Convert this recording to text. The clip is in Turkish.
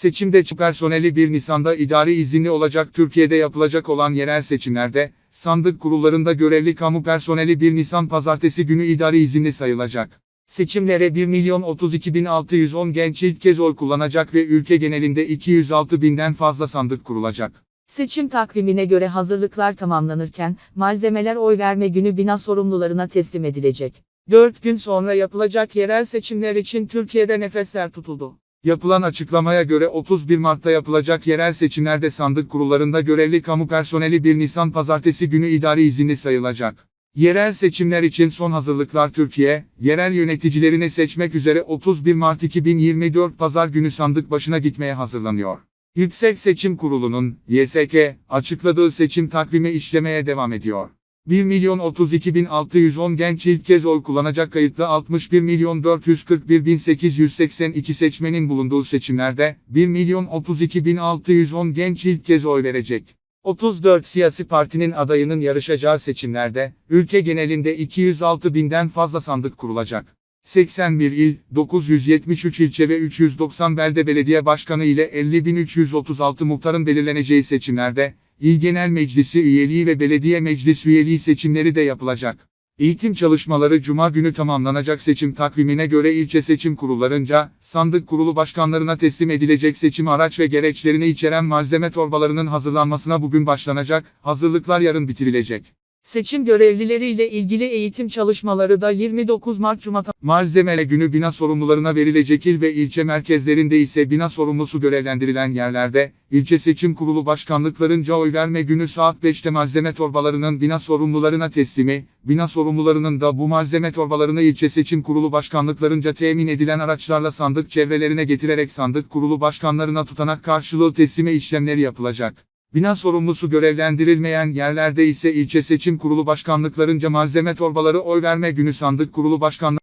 Seçimde personeli 1 Nisan'da idari izinli olacak Türkiye'de yapılacak olan yerel seçimlerde, sandık kurullarında görevli kamu personeli 1 Nisan pazartesi günü idari izinli sayılacak. Seçimlere 1 milyon 32 bin 610 genç ilk kez oy kullanacak ve ülke genelinde 206 binden fazla sandık kurulacak. Seçim takvimine göre hazırlıklar tamamlanırken, malzemeler oy verme günü bina sorumlularına teslim edilecek. 4 gün sonra yapılacak yerel seçimler için Türkiye'de nefesler tutuldu. Yapılan açıklamaya göre 31 Mart'ta yapılacak yerel seçimlerde sandık kurullarında görevli kamu personeli 1 Nisan pazartesi günü idari izinli sayılacak. Yerel seçimler için son hazırlıklar Türkiye, yerel yöneticilerini seçmek üzere 31 Mart 2024 Pazar günü sandık başına gitmeye hazırlanıyor. Yüksek Seçim Kurulu'nun, YSK, açıkladığı seçim takvimi işlemeye devam ediyor. 1 milyon 32 bin 610 genç ilk kez oy kullanacak kayıtlı 61 milyon 441 bin 882 seçmenin bulunduğu seçimlerde, 1 milyon 32 bin 610 genç ilk kez oy verecek. 34 siyasi partinin adayının yarışacağı seçimlerde, ülke genelinde 206 binden fazla sandık kurulacak. 81 il, 973 ilçe ve 390 belde belediye başkanı ile 50.336 muhtarın belirleneceği seçimlerde, İl Genel Meclisi üyeliği ve belediye meclis üyeliği seçimleri de yapılacak. Eğitim çalışmaları Cuma günü tamamlanacak seçim takvimine göre ilçe seçim kurullarınca, sandık kurulu başkanlarına teslim edilecek seçim araç ve gereçlerini içeren malzeme torbalarının hazırlanmasına bugün başlanacak, hazırlıklar yarın bitirilecek. Seçim görevlileriyle ilgili eğitim çalışmaları da 29 Mart Cuma Malzeme günü bina sorumlularına verilecek il ve ilçe merkezlerinde ise bina sorumlusu görevlendirilen yerlerde, ilçe seçim kurulu başkanlıklarınca oy verme günü saat 5'te malzeme torbalarının bina sorumlularına teslimi, bina sorumlularının da bu malzeme torbalarını ilçe seçim kurulu başkanlıklarınca temin edilen araçlarla sandık çevrelerine getirerek sandık kurulu başkanlarına tutanak karşılığı teslime işlemleri yapılacak. Bina sorumlusu görevlendirilmeyen yerlerde ise ilçe seçim kurulu başkanlıklarınca malzeme torbaları oy verme günü sandık kurulu başkanlığı